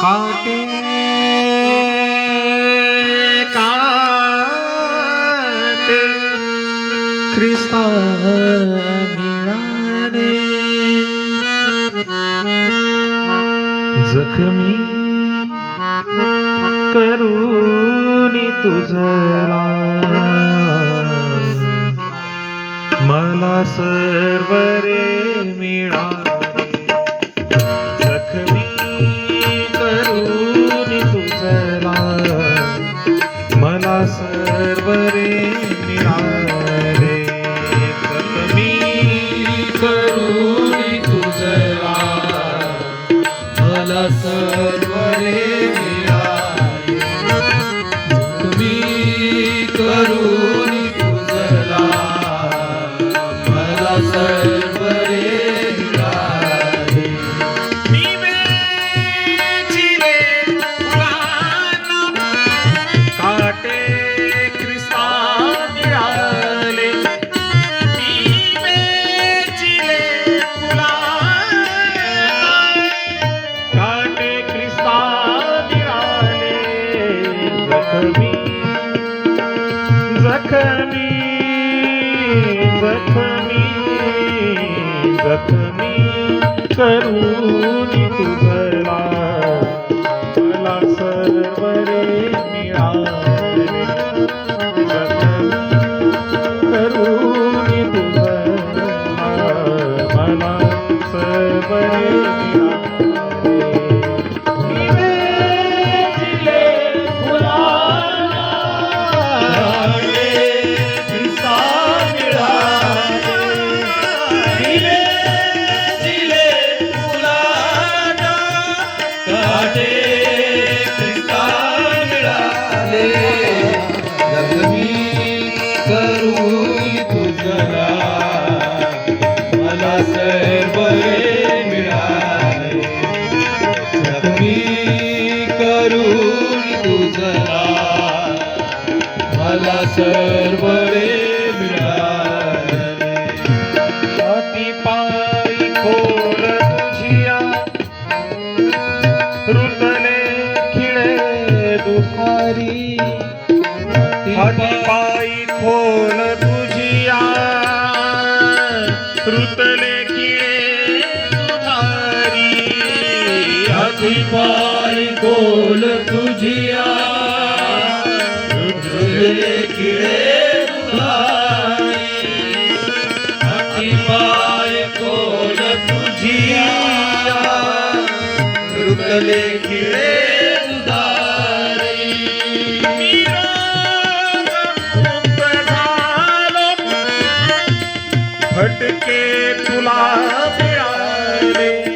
काटे काटे ख्रिस्ता मिळाले. जखमी करूनी तुझला. मला सर्व रे मिळाले. જખમી જખમી જખમી કરું તું तुम्ही करून तुझला मला सर्व पाय बोल तुझिया किडे हाती पाय बोल तुझिया रुतले किडे भटके तुला मिळाले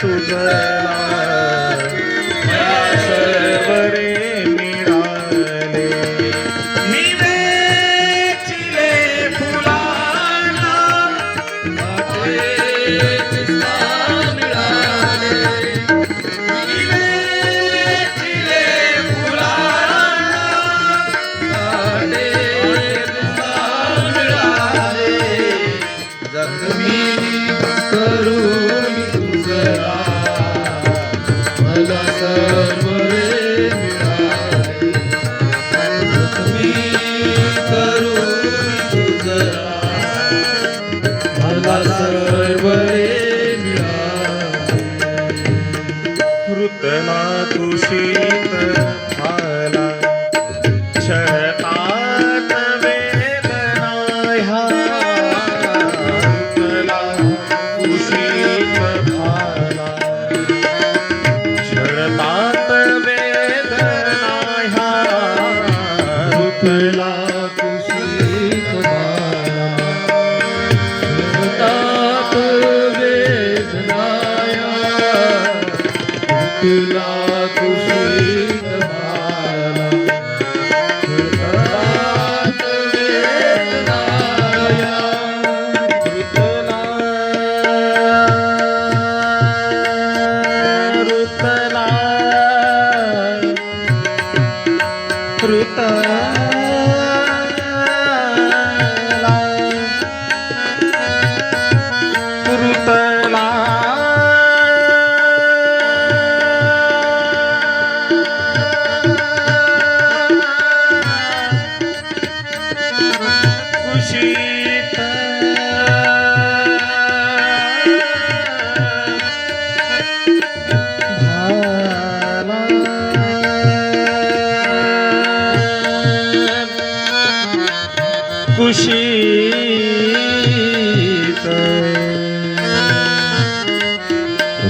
ಸುಜಲಾ fugir.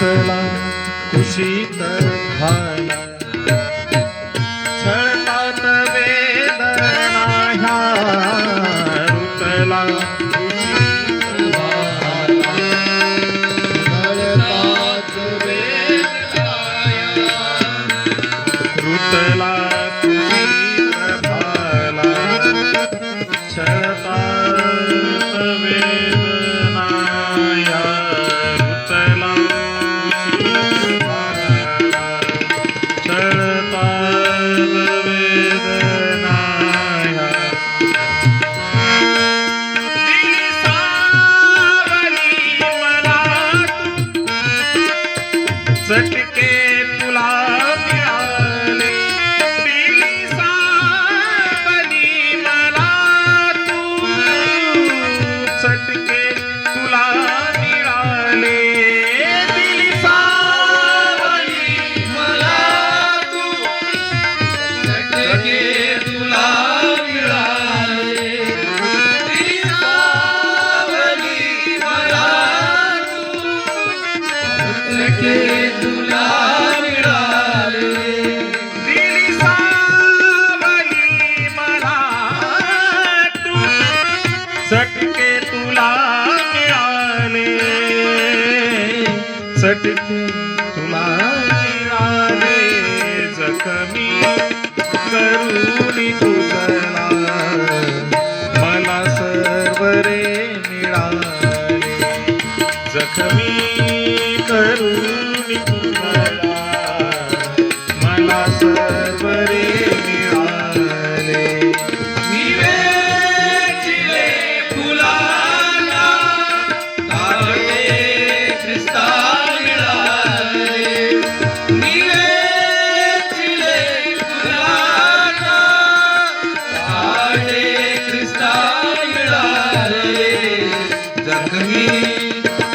ऋतला कुशीत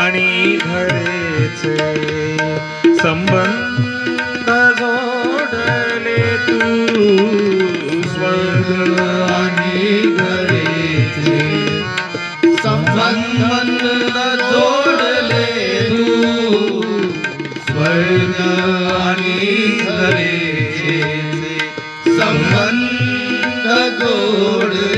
आणि धरेचे संबंध जोडले स्वर्ग आणि धरेचे संबंध जोडले तू स्वर्ग आणि घरेचे संबंध जोडले तू स्वर्ग आणि घरेचे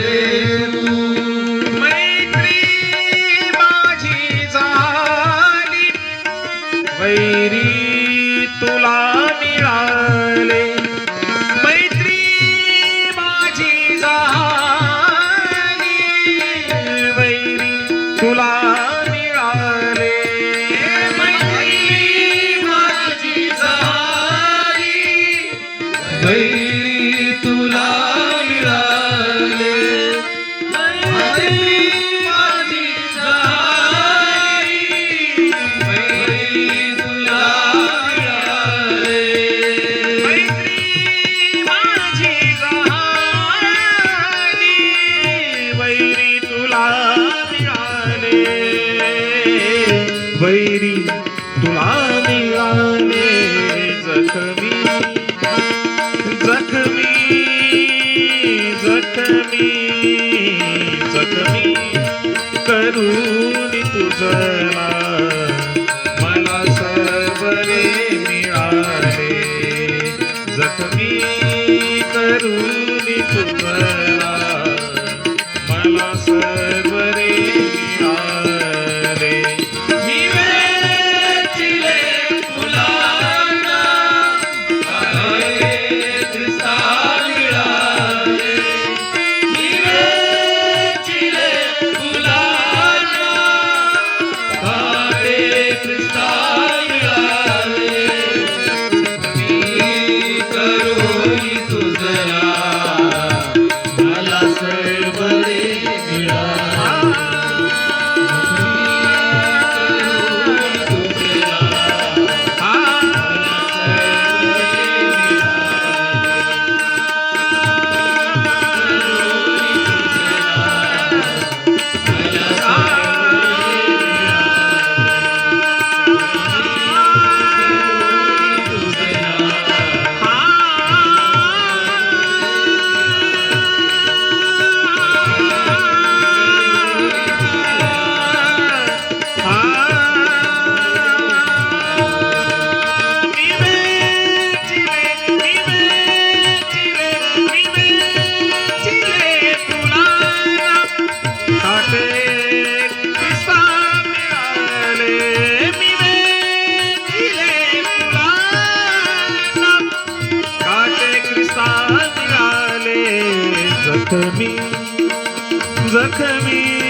जखमी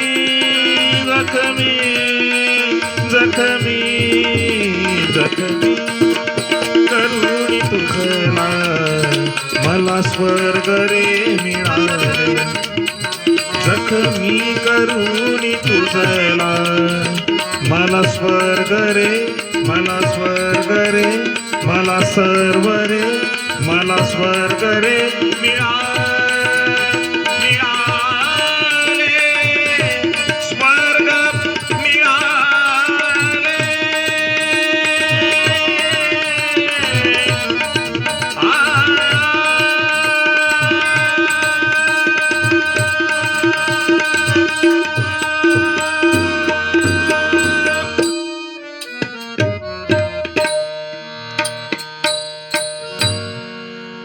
जखमी जखमी जखमी. करुणी तुझला मला स्वर्ग रे मिळाले. जखमी करुणी तुझला मला स्वर्ग रे मला स्वर्ग रे मला सर्व रे मला स्वर्ग रे मिळाले.